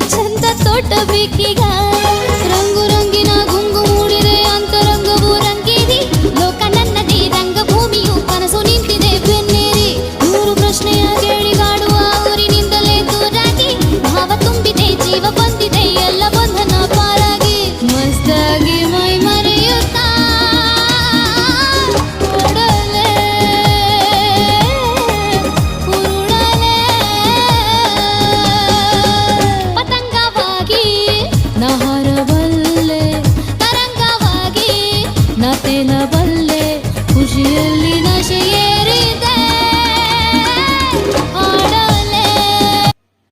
छंद तोट बिकी गा ಬಯಲ ಬಲ್ಲೆ ಖುಷಿಯಲ್ಲಿ